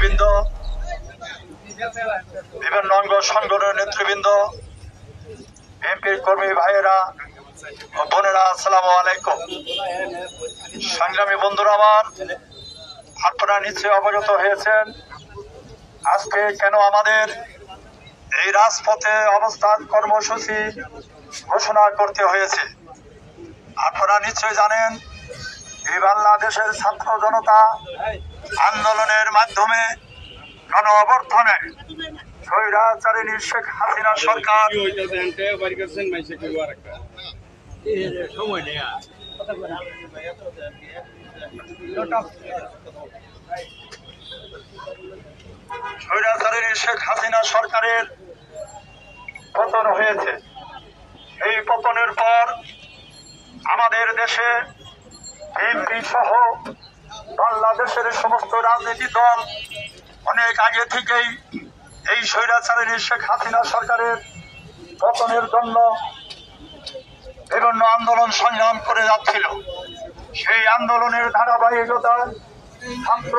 নেতৃবৃন্দ, বিভিন্ন অঙ্গ সংগঠনের নেতৃবৃন্দ, এমপির কর্মী ভাইয়েরা বোনেরা, আসসালামু আলাইকুম। সংগ্রামী বন্ধুরা আমার আপনারা নিশ্চয়ই অবগত হয়েছেন। আজকে কেন আমাদের এই রাজপথে অবস্থান কর্মসূচি ঘোষণা করতে হয়েছে? আপনারা নিশ্চয় জানেন এই বাংলাদেশের ছাত্র জনতা আন্দোলনের মাধ্যমে গণ অবর্থনে স্বৈরাচারিণী শেখ হাসিনা সরকার স্বৈরাচারিণী শেখ হাসিনা সরকারের পতন হয়েছে। এই পতনের পর আমাদের দেশে এমপি সহ বাংলাদেশের সমস্ত রাজনীতি দল অনেক আগে থেকেই এই স্বৈরাচারের শেখ হাসিনা সরকারের পতনের জন্য বিভিন্ন আন্দোলন সংগ্রাম করে যাচ্ছিল। সেই আন্দোলনের ধারাবাহিকতা ছাত্র